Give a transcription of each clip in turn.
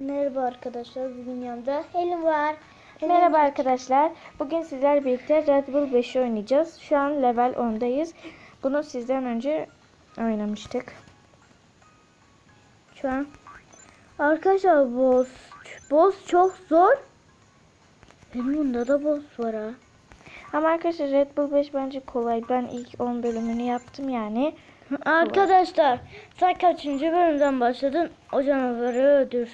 Merhaba arkadaşlar. Bugün yanımda Helin var. Merhaba arkadaşlar. Bugün sizlerle birlikte Red Bull 5'i oynayacağız. Şu an level 10'dayız. Bunu sizden önce oynamıştık. Şu an arkadaşlar boss boss çok zor. Benim bunda da boss var ha. Ama arkadaşlar Red Bull 5 bence kolay. Ben ilk 10 bölümünü yaptım yani. Arkadaşlar sen kaçıncı bölümden başladın? O canavarı öldür.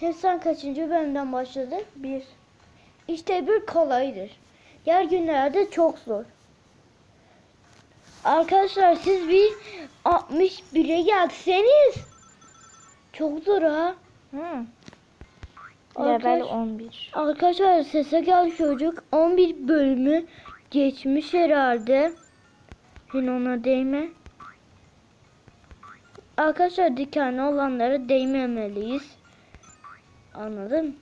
Hem sen kaçıncı bölümden başladın? Bir. İşte bir kolaydır. Diğer günlerde çok zor. Arkadaşlar siz bir 61'e geldiyseniz çok zor ha. Hı. Level 11. Arkadaşlar sese gel çocuk 11 bölümü geçmiş herhalde. Yine ona değme. Arkadaşlar dikenli olanlara değmemeliyiz. Anladın?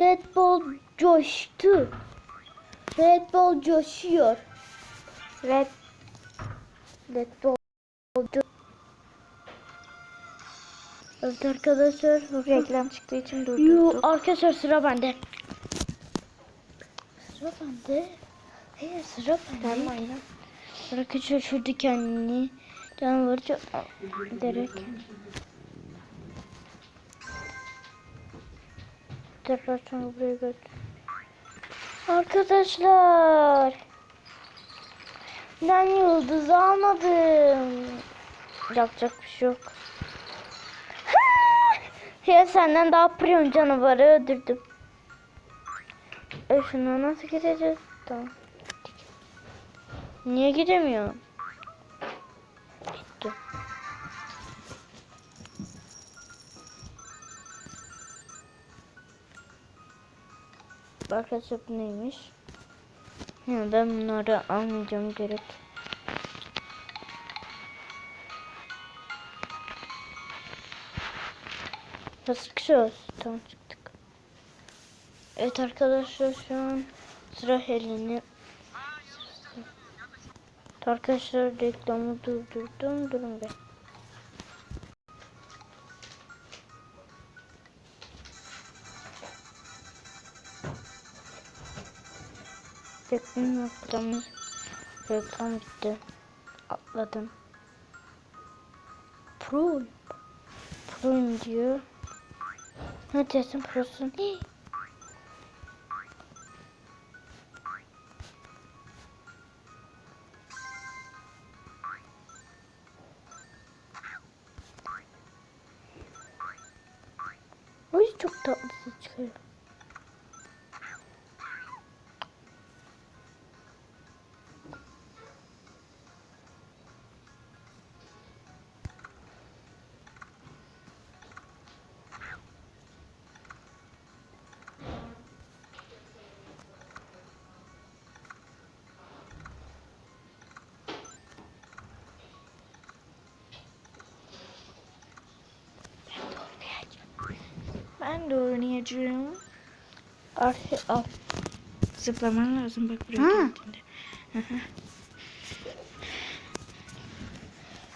Red Bull coştu. Red Bull coşuyor. Red Red Bull Evet arkadaşlar. reklam çıktığı için Yo, durdurduk. arkadaşlar sıra bende. Sıra bende. Hayır sıra bende. Tamam oyna. Arkadaşlar şu dikenli canavarı çok derek. Tekrar sonra buraya götür. Arkadaşlar. Ben yıldız almadım. Yapacak bir şey yok. Ya senden daha priyon canavarı öldürdüm. E şuna nasıl gideceğiz? Tamam. Niye gidemiyorum? Gitti. Arkadaşlar bu neymiş? Ya ben bunları almayacağım gerek. Ya sıkışıyoruz. Tamam çıktık. Evet arkadaşlar şu an sıra Helen'i. Arkadaşlar reklamı durdurdum. Durun be. Reklam reklamı. Reklam bitti. Atladım. Pro. Pro'yum diyor. Ne diyorsun prosun? Ay çok tatlı ses çıkıyor. Ben de oynayacağım. Arka, al. Zıplaman lazım bak buraya Ha. geldiğinde.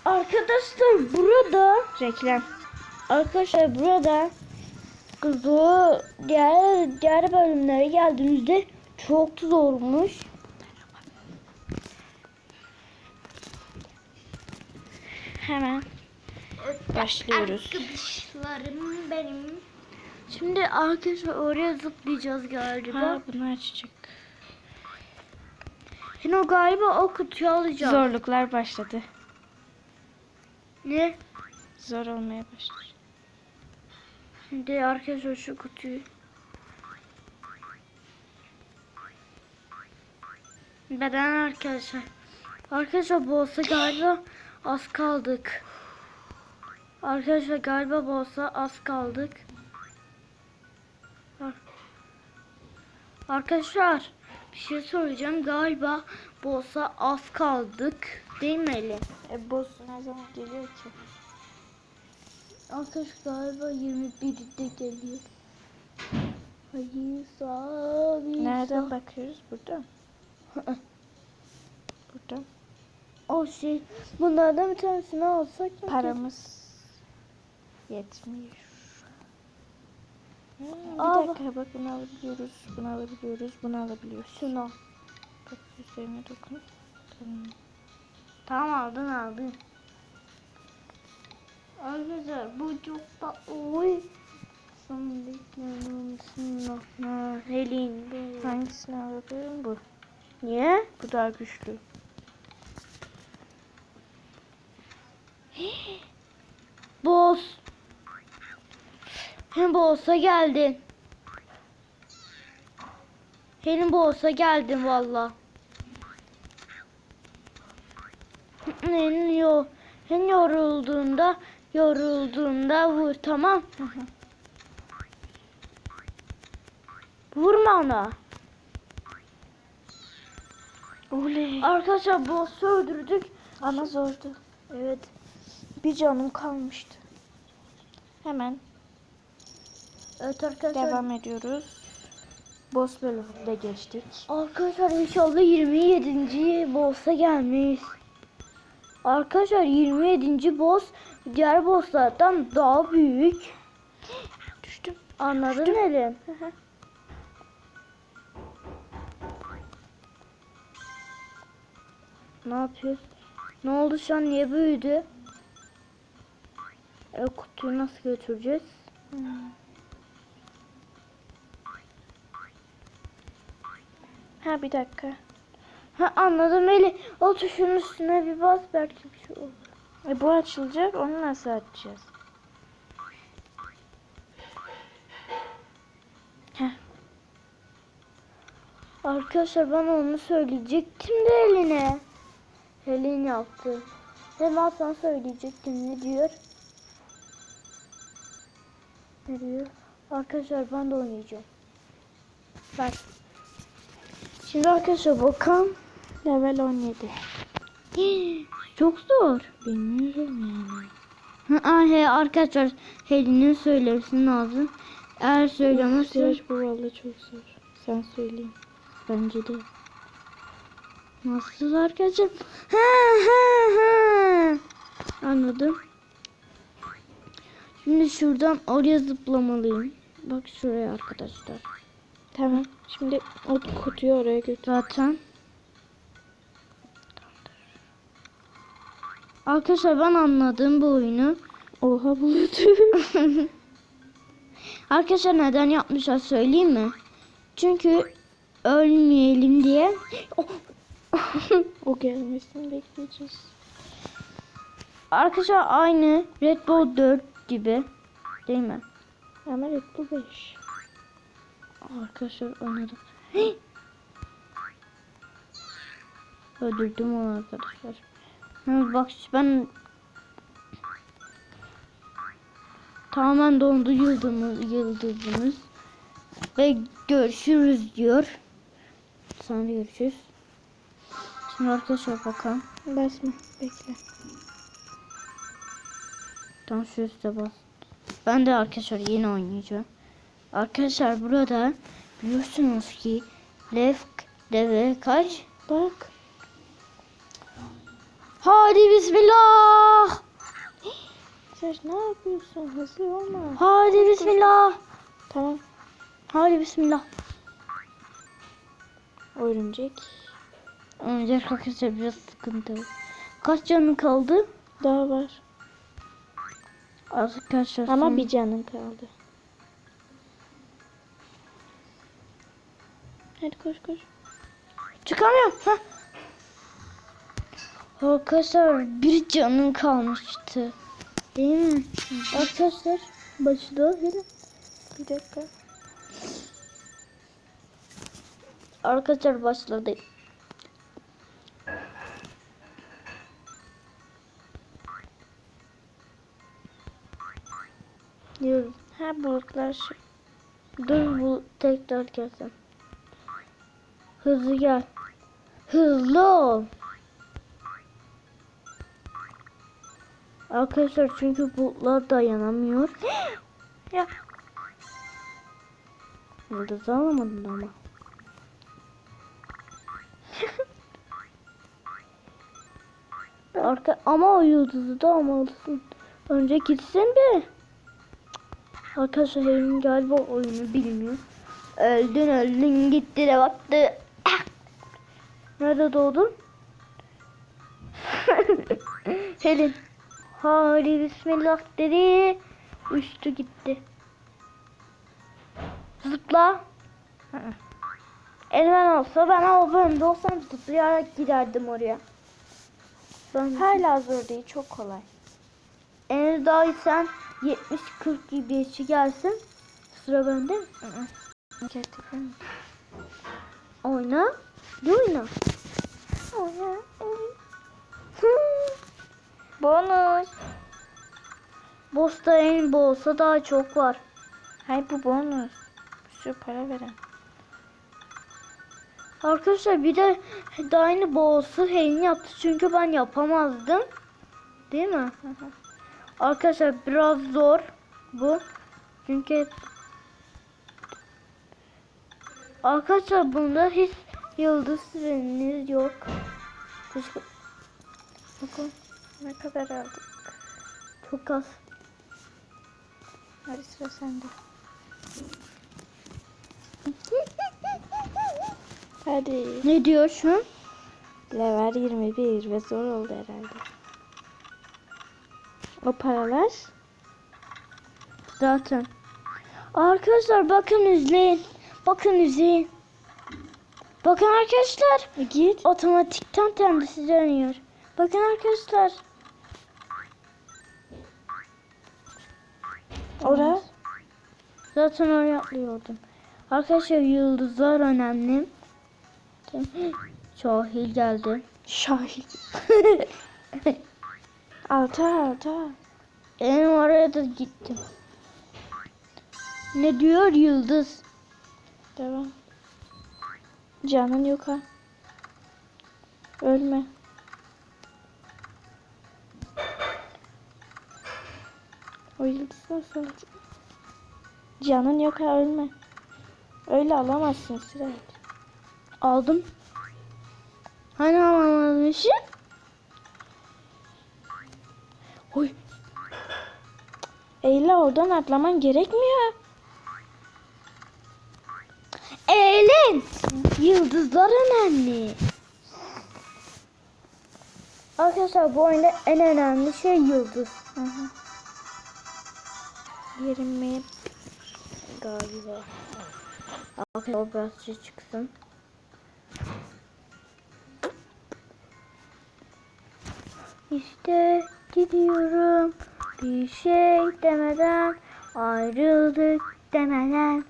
Arkadaşlar burada Reklam. Arkadaşlar burada kızı diğer diğer bölümlere geldiğimizde çok zormuş. Hemen başlıyoruz. Arkadaşlarım benim. Şimdi arkadaşlar oraya zıplayacağız galiba. Ha bunu açacak. Şimdi o galiba o kutuyu alacağız. Zorluklar başladı. Ne? Zor olmaya başladı. Şimdi arkadaşlar şu kutuyu. Beden arkadaşlar. Arkadaşlar bu olsa galiba az kaldık. Arkadaşlar galiba bu olsa az kaldık. Arkadaşlar bir şey soracağım. Galiba bu olsa az kaldık. Değil mi Elin? E boss ne zaman geliyor ki? Arkadaş galiba 21'de geliyor. Hayır sağ bir Nereden bakıyoruz? Burada. çıktı. O şey. Bunlardan bir tanesini alsak mı? Paramız yetmiyor. Hmm, bir Aa, dakika bak bunu alabiliyoruz. Bunu alabiliyoruz. Bunu alabiliyoruz. Şunu. Bak üzerine dokun. Tamam. Tamam aldın aldın. Arkadaşlar bu çok da oy. Helin. Hangisini alabilirim? Bu. Niye? Bu daha güçlü. Boz. Hem boss'a geldin. Hem boss'a geldin valla. Yo, hem yorulduğunda yorulduğunda vur tamam. Vurma ona. Oley. Arkadaşlar boss'u öldürdük. Ama zordu. Evet. Bir canım kalmıştı. Hemen Evet arkadaşlar. devam ediyoruz. Boss bölümünde geçtik. Arkadaşlar inşallah 27. boss'a gelmeyiz. Arkadaşlar 27. boss diğer bosslardan daha büyük. Düştüm. Anladın Elin? Hı hı. Ne yapıyoruz? Ne oldu şu an niye büyüdü? E, kutuyu nasıl götüreceğiz? Hmm. Ha bir dakika. Ha anladım Eli. O tuşun üstüne bir bas belki bir şey olur. E, bu açılacak. Onu nasıl açacağız? Heh. Arkadaşlar ben onu söyleyecektim de Elin'e. Elin yaptı. Hemen sana söyleyecektim. Ne diyor? Ne diyor? Arkadaşlar ben de oynayacağım. Bak. Şimdi arkadaşlar bakalım. Level 17. Çok zor. Bilmiyorum yani. Ha, he, arkadaşlar Helin'in söylemesi lazım. Eğer söylemezse Süreç bu vallahi çok zor. Sen söyleyeyim. bence de. Nasıl arkadaşlar? Ha ha ha. Anladım. Şimdi şuradan oraya zıplamalıyım. Bak şuraya arkadaşlar. Tamam. Şimdi o kutuyu oraya götür. Zaten. Arkadaşlar ben anladım bu oyunu. Oha bulutu. Arkadaşlar neden yapmışlar söyleyeyim mi? Çünkü ölmeyelim diye. Oh. o gelmesini bekleyeceğiz. Arkadaşlar aynı Red Bull 4 gibi. Değil mi? Ama Red Bull 5. Arkadaşlar oynadım. Öldürdüm onu arkadaşlar. Bak ben tamamen dondu yıldızımız, yıldızımız. Ve görüşürüz diyor. Sonra görüşürüz. Şimdi arkadaşlar bakalım. Basma. Bekle. Tam şu üstte bas. Ben de arkadaşlar yeni oynayacağım. Arkadaşlar burada biliyorsunuz ki Left deve kaç? Bak. Hadi bismillah. Sen ne yapıyorsun? Hızlı olma. Hadi bismillah. Tamam. Hadi bismillah. Örümcek. Önce arkadaşlar biraz sıkıntı. Kaç canın kaldı? Daha var. Arkadaşlar Ama bir canın kaldı. Hadi koş koş. çıkamıyorum. Heh. Arkadaşlar bir canın kalmıştı. Değil mi? Arkadaşlar başladı. Bir dakika. Arkadaşlar başladı. Diyorum. Ha bulutlar. Dur bu tekrar gelsin. Hızlı gel. Hızlı ol. Arkadaşlar çünkü bulutlar dayanamıyor. Ya. Yıldız alamadın ama. Arka ama o yıldızı da almalısın. Önce gitsin bir. Arkadaşlar Harry'nin galiba oyunu bilmiyor. Öldün öldün gitti de baktı. Nerede doğdun? Helin. Harry bismillah dedi. Uçtu gitti. Zıpla. Elmen olsa ben o bölümde olsam zıplayarak giderdim oraya. Ben Hala zor değil. Çok kolay. en daha sen 70-40 gibi geçi gelsin. Sıra bende mi? Gerçekten mi? Oyna. Bir oyna. Oyna. Bonus. Boss'ta en olsa daha çok var. Hayır bu bonus. Şu para veren. Arkadaşlar bir de aynı boss'u Helen yaptı çünkü ben yapamazdım. Değil mi? Arkadaşlar biraz zor bu. Çünkü Arkadaşlar bunda hiç yıldız süreniz yok. Bakın Ne kadar aldık? çok az. Hadi sıra sende. Hadi. Ne diyor şu an? Level 21 ve zor oldu herhalde. O paralar Zaten. Arkadaşlar bakın izleyin. Bakın izleyin. Bakın arkadaşlar. git. Otomatikten kendisi dönüyor. Bakın arkadaşlar. Ora. Zaten oraya atlıyordum. Arkadaşlar yıldızlar önemli. Şahil geldi. Şahit. Alta alta. Benim oraya da gittim. Ne diyor yıldız? Devam. Canın yok ha. Ölme. O yıldız nasıl? Canın yok ha ölme. Öyle alamazsın Sırat. Aldım. Hani alamamışım? Oy. Eyle oradan atlaman gerekmiyor. Eğlen. Yıldızlar önemli. Arkadaşlar bu oyunda en önemli şey yıldız. Hı hı. 20 Galiba. Arkadaşlar o biraz şey çıksın. İşte gidiyorum bir şey demeden ayrıldık demeden.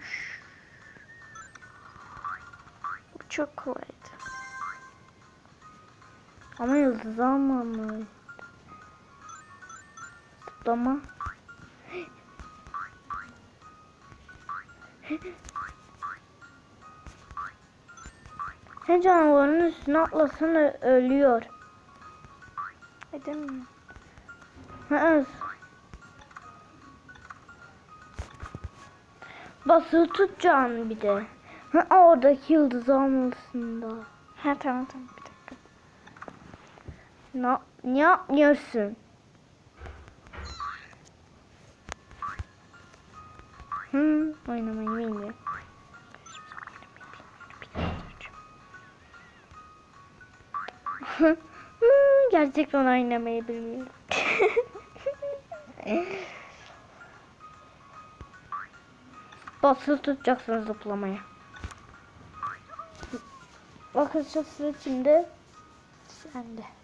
Çok kolaydı. Ama yıldız almamış. Zıplama. Sen canavarın üstüne atlasan ölüyor. Edemiyorum. Hı. Basılı tutacaksın bir de. Ha, oradaki yıldızı almalısın da. Ha tamam tamam bir dakika. Ne, ne yapmıyorsun? Hı, oynamayı bilmiyor. Hı, Gerçekten oynamayı bilmiyor. Basılı tutacaksın zıplamaya. Bakın sıra şimdi Sen de.